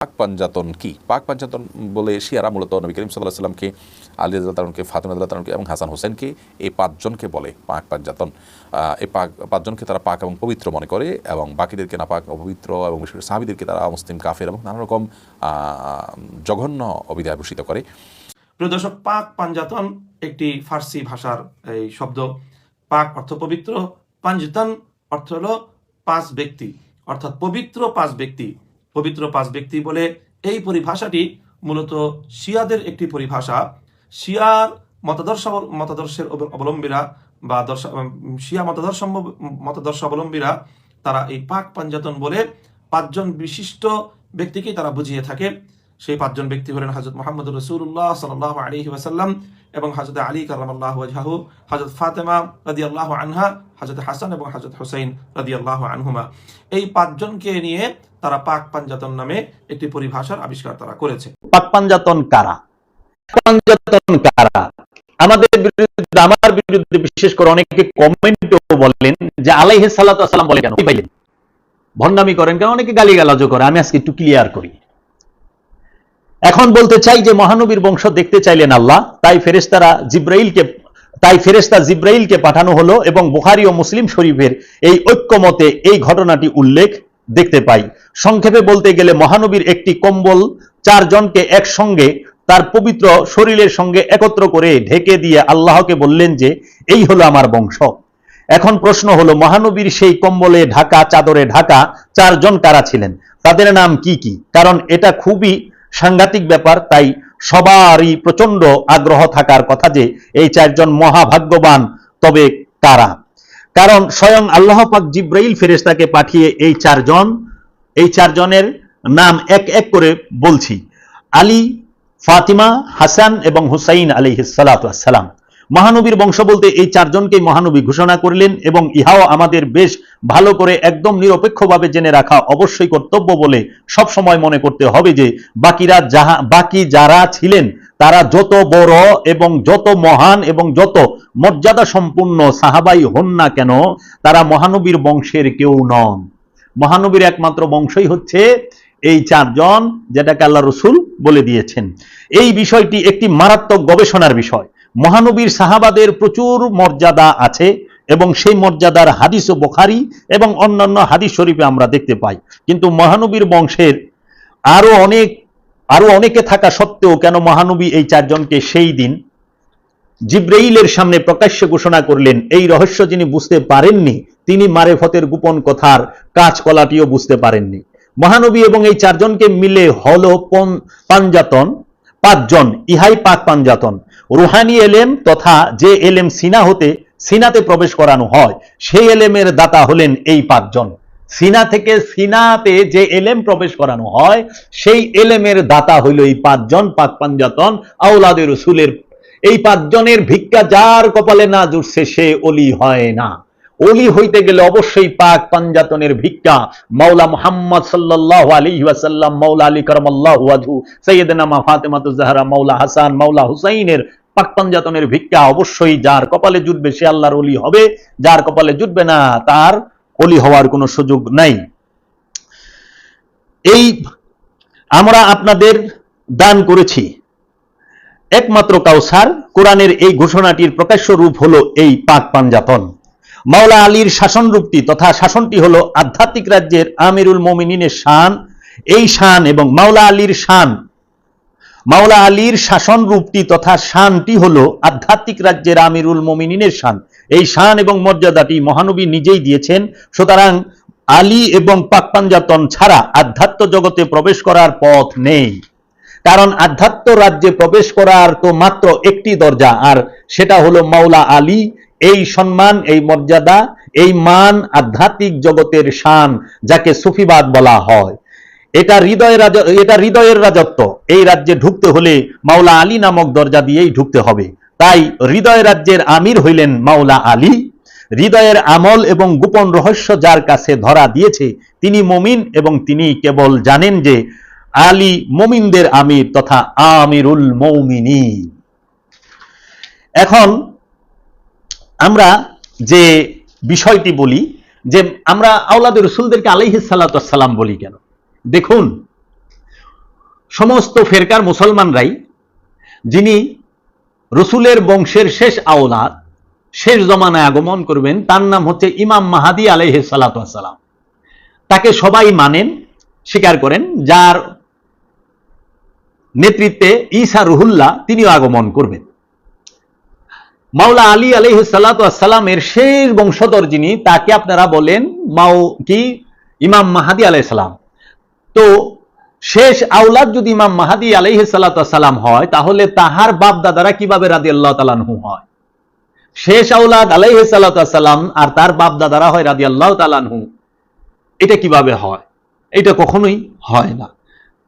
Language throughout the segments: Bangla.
পাক পাঞ্জাতন কি? পাক পাঞ্জাতন বলে শিয়ারা মূলত নবী করিম সাল্লাহ সাল্লামকে আলী তালনকে ফাতেমা তালনকে এবং হাসান হোসেনকে এই পাঁচজনকে বলে পাক পাঞ্জাতন এই পাক, পাঁচজনকে তারা পাক এবং পবিত্র মনে করে এবং বাকিদেরকে না পাক, অপবিত্র এবং বিশেষ সাহাবিদেরকে তারা মুসলিম কাফের এবং নানা রকম জঘন্য অবিধায় ভূষিত করে। প্রিয় দর্শক পাক পাঞ্জাতন একটি ফার্সি ভাষার এই শব্দ। পাক অর্থ পবিত্র পাঞ্জাতন অর্থ হলো পাঁচ ব্যক্তি, অর্থাৎ পবিত্র পাঁচ ব্যক্তি। পবিত্র পাঁচ ব্যক্তি বলে এই পরিভাষাটি মূলত শিয়াদের একটি পরিভাষা। শিয়ার মতাদর্শ মতাদর্শের অব- অবলম্বীরা বা দর্শা শিয়া মতাদর্শ মতাদর্শ অবলম্বীরা তারা এই পাক পাঞ্জাতন বলে পাঁচজন বিশিষ্ট ব্যক্তিকে তারা বুঝিয়ে থাকে। সেই পাঁচজন ব্যক্তি হলেন হজরত মোহাম্মদ রসুল্লাহ সাল্লাহ আলী ওয়াসাল্লাম এবং হজরত আলী কারামাল্লাহ ওয়াজহাহু হজরত ফাতেমা রাদি আল্লাহ আনহা হজরত হাসান এবং হজরত হুসাইন রাদি আল্লাহ আনহুমা। এই পাঁচজনকে নিয়ে তারা পাক পাঞ্জাতন নামে একটি পরিভাষার আবিষ্কার তারা করেছে। পাক পাঞ্জাতন কারা? পাঞ্জাতন কারা? আমাদের বিরুদ্ধে, আমার বিরুদ্ধে বিশেষ করে অনেকে কমেন্টও বলেন যে সাল্লাম বলে কেন? করেন কেন? অনেকে করে। আমি আজকে একটু ক্লিয়ার করি। এখন বলতে চাই যে মহানবীর বংশ দেখতে চাইলেন আল্লাহ, তাই ফেরেশতারা জিব্রাইলকে, তাই ফেরেশতা জিব্রাইলকে পাঠানো হলো এবং বুখারী ও মুসলিম শরীফের এই ঐক্যমতে এই ঘটনাটি উল্লেখ দেখতে পাই। সংক্ষেপে বলতে গেলে মহানবীর একটি কম্বল চারজনকে একসঙ্গে তার পবিত্র শরীরের সঙ্গে একত্র করে ঢেকে দিয়ে আল্লাহকে বললেন যে, এই হলো আমার বংশ। এখন প্রশ্ন হলো, মহানবীর সেই কম্বলে ঢাকা, চাদরে ঢাকা চারজন কারা ছিলেন? তাদের নাম কি কি? কারণ এটা খুবই সাংঘাতিক ব্যাপার, তাই সবারই প্রচণ্ড আগ্রহ থাকার কথা যে এই চারজন মহাভাগ্যবান, তবে কারা? কারণ স্বয়ং আল্লাহ পাক জিব্রাইল ফেরেস্তাকে পাঠিয়ে এই চারজন, এই চারজনের নাম এক এক করে বলছি। আলী, ফাতিমা, হাসান এবং হুসাইন আলী সালাম। মহানবীর বংশ বলতে এই চারজনকে মহানবী ঘোষণা করলেন এবং ইহাও আমাদের বেশ ভালো করে একদম নিরপেক্ষভাবে জেনে রাখা অবশ্যই কর্তব্য বলে সব সময় মনে করতে হবে যে বাকিরা যাহা বাকি যারা ছিলেন, তারা যত বড় এবং যত মহান এবং যত মর্যাদা সম্পূর্ণ সাহাবাই হন না কেন, তারা মহানবীর বংশের কেউ নন। মহানবীর একমাত্র বংশই হচ্ছে এই চারজন যেটাকে আল্লাহ রসুল বলে দিয়েছেন। এই বিষয়টি একটি মারাত্মক গবেষণার বিষয়। মহানবীর সাহাবাদের প্রচুর মর্যাদা আছে এবং সেই মর্যাদার হাদিস ও বোখারি এবং অন্যান্য হাদিস শরীফে আমরা দেখতে পাই। কিন্তু মহানবীর বংশের আরও অনেক, আরও অনেকে থাকা সত্ত্বেও কেন মহানবী এই চারজনকে সেই দিন জিব্রাইলের সামনে প্রকাশ্যে ঘোষণা করলেন, এই রহস্য যিনি বুঝতে পারেননি, তিনি মারেফতের গোপন কথার কাজকলাটিও বুঝতে পারেননি। মহানবী এবং এই চারজনকে মিলে হল পাঞ্জাতন, পাঁচজন, ইহাই পাক পাঞ্জাতন। রুহানি এলেম তথা যে এলেম সিনা হতে সিনাতে প্রবেশ করানো হয়, সেই এলেমের দাতা হলেন এই পাঁচজন। সিনা থেকে সিনাতে যে এলেম প্রবেশ করানো হয়, সেই এলেমের দাতা হইল এই পাঁচজন, পাক পাঞ্জাতন আউলাদের রসুলের। এই পাঁচজনের ভিক্ষা যার কপালে না জুটছে, সে অলি হয় না। অলি হইতে গেলে অবশ্যই পাক পাঞ্জাতনের ভিক্ষা মাওলা মোহাম্মদ সাল্লাল্লাহু আলাইহি ওয়াসাল্লাম, মাওলা আলী কারামাল্লাহু ওয়াজহু, সাইয়্যিদানা মা ফাতেমাতুজ জাহরা, মাওলা হাসান, মাওলা হুসাইনের পাক পাঞ্জাতনের ভিক্ষা অবশ্যই যার কপালে জুটবে সে আল্লাহর অলি হবে, যার কপালে জুটবে না তার অলি হওয়ার কোনো সুযোগ নাই। এই আমরা আপনাদের দান করেছি। একমাত্র কাউসার, কোরআনের এই ঘোষণাটির প্রকাশ্য রূপ হলো এই পাক পাঞ্জাতন মাওলা আলীর শাসন রূপটি তথা শাসনটি হলো আধ্যাত্মিক রাজ্যের আমিরুল মোমিনিনের শান। এই শান এবং মাওলা আলীর শান মাওলা আলীর শাসন রূপটি তথা শানটি হলো আধ্যাত্মিক রাজ্যের আমিরুল মোমিনিনের শান। এই শান এবং মর্যাদাটি মহানবী নিজেই দিয়েছেন। সুতরাং আলী এবং পাক পাঞ্জাতন ছাড়া আধ্যাত্ম জগতে প্রবেশ করার পথ নেই। কারণ আধ্যাত্ম রাজ্যে প্রবেশ করার তো মাত্র একটি দরজা, আর সেটা হলো মাওলা আলী। এই সম্মান, এই মর্যাদা, এই মান আধ্যাত্মিক জগতের শান, যাকে সুফিবাদ বলা হয়। এটা হৃদয়ের এটা হৃদয়ের রাজত্ব। এই রাজ্যে ঢুকতে হলে মাওলা আলী নামক দরজা দিয়েই ঢুকতে হবে। তাই হৃদয় রাজ্যের আমির হইলেন মাওলা আলী। হৃদয়ের আমল এবং গোপন রহস্য যার কাছে ধরা দিয়েছে, তিনি মমিন এবং তিনি কেবল জানেন যে আলী মমিনদের আমির তথা আমিরুল মৌমিনী এখন আমরা যে বিষয়টি বলি, যে আমরা আওলাদের রসুলদেরকে আলাইহিস সালাম বলি কেন? দেখুন, সমস্ত ফেরকার মুসলমানরাই, যিনি রসুলের বংশের শেষ আওলাদ, শেষ জমানায় আগমন করবেন, তার নাম হচ্ছে ইমাম মাহাদি আলাইহ সালাম। তাকে সবাই মানেন, স্বীকার করেন, যার নেতৃত্বে ঈসা রুহুল্লাহ তিনিও আগমন করবেন। মাওলা আলী আলহ সালামের শেষ বংশধর যিনি, তাকে আপনারা বলেন মাও কি? ইমাম মাহাদি আলাহ সালাম। তো শেষ আউলাদ যদি ইমাম মাহাদি আলহ সালাম হয়, তাহলে তাহার বাপ দাদারা কীভাবে রাদি আল্লাহ তালানহু হয়? শেষ আউলাদ আলাইহ সালাম আর তার বাপ দাদারা হয় রাদি আল্লাহ তালানহু এটা কীভাবে হয়? এটা কখনোই হয় না।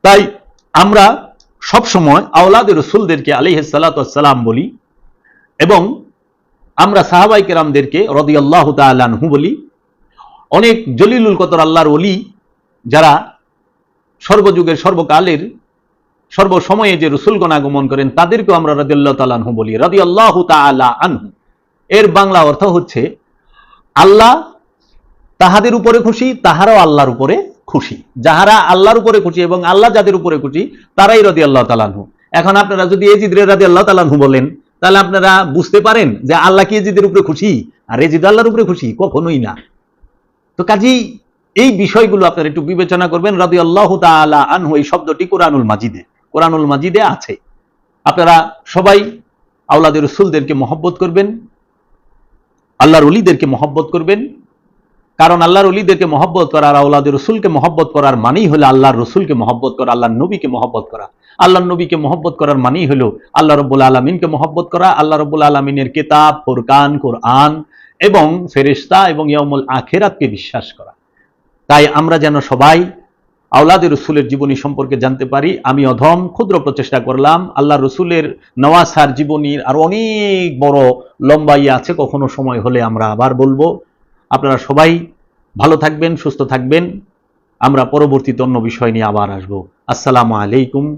তাই আমরা সব সময় আওলাদ রসুলদেরকে আলিহ সালাম বলি এবং আমরা সাহাবাই কেরামদেরকে রদি আল্লাহ তালানহু বলি। অনেক জলিলুল কতর আল্লাহর অলি যারা সর্বযুগের সর্বকালের সর্বসময়ে যে রসুলগণ আগমন করেন, তাদেরকেও আমরা রাদি আল্লাহ তালানহু বলি। রাদি আল্লাহ তালা আনহু। এর বাংলা অর্থ হচ্ছে, আল্লাহ তাহাদের উপরে খুশি, তাহারাও আল্লাহর উপরে খুশি। যাহারা আল্লাহর উপরে খুশি এবং আল্লাহ যাদের উপরে খুশি, তারাই রদি আল্লাহ তালানহু এখন আপনারা যদি এজিদ রে রাদি আল্লাহ তালানহু বলেন, তাহলে আপনারা বুঝতে পারেন যে আল্লাহ কি এজিদের উপরে খুশি? আর এজিদ আল্লাহর উপরে খুশি? কখনোই না। তো কাজেই এই বিষয়গুলো আপনারা একটু বিবেচনা করবেন। রাদি আল্লাহ তালা আনহু, এই শব্দটি কোরআনুল মাজিদে কোরআনুল মাজিদে আছে। আপনারা সবাই আওলাদের রসুলদেরকে মহব্বত করবেন, আল্লাহর অলিদেরকে মহব্বত করবেন। কারণ আল্লাহর অলিদেরকে মহব্বত করা আর আল্লাহদের রসুলকে মহব্বত করার মানেই হলো আল্লাহর রসুলকে মহব্বত করা, আল্লাহর নবীকে মহব্বত করা। আল্লাহর নবীকে মহব্বত করার মানেই হলো আল্লাহ রব্বুল আলমিনকে মহব্বত করা, আল্লাহ রব্বুল আলমিনের কেতাব ফোরকান কোরআন এবং ফেরিস্তা এবং ইয়মুল আখেরাতকে বিশ্বাস করা। তাই আমরা যেন সবাই আওলাদ রসুলের জীবনী সম্পর্কে জানতে পারি। আমি অধম, ক্ষুদ্র প্রচেষ্টা করলাম। আল্লাহ রসুলের নওয়াসার জীবনীর আর অনেক বড় লম্বাই আছে, কখনো সময় হলে আমরা আবার বলব। আপনারা সবাই ভালো থাকবেন, সুস্থ থাকবেন। আমরা পরবর্তীতে অন্য বিষয় নিয়ে আবার আসব। আসসালামু আলাইকুম।